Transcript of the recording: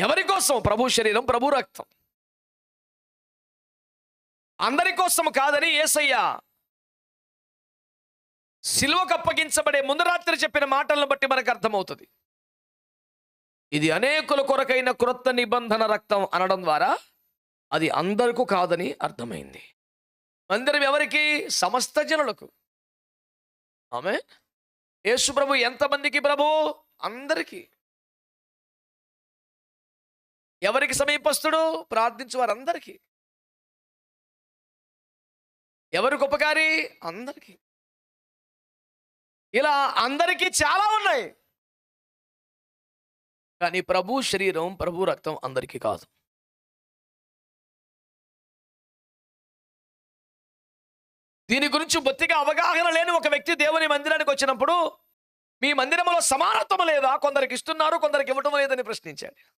ఎవరి కోసం? ప్రభు శరీరం ప్రభు రక్తం. అందరి కోసం కాదని ఏసయ్యా సిలువకు అప్పగించబడే ముందు రాత్రి చెప్పిన మాటలను బట్టి మనకు అర్థమవుతుంది. ఇది అనేకుల కొరకైన క్రొత్త నిబంధన రక్తం అనడం ద్వారా అది అందరికీ కాదని అర్థమైంది. మందిరం ఎవరికి? సమస్త జనులకు. ఆమె యేసు ప్రభు ఎంతమందికి ప్రభు? అందరికీ. ఎవరికి సమీపస్తుడు ప్రార్థించు వారందరికీ ఎవరికి ఉపకారి అందరికీ. ఇలా అందరికీ చాలా ఉన్నాయి. కానీ ప్రభు శరీరం ప్రభు రక్తం అందరికీ కాదు. దీని గురించి బొత్తిగా అవగాహన లేని ఒక వ్యక్తి దేవుని మందిరానికి వచ్చినప్పుడు మీ మందిరంలో సమానత్వం లేదా? కొందరికి ఇస్తున్నారు కొందరికి ఇవ్వటం లేదని ప్రశ్నించాడు.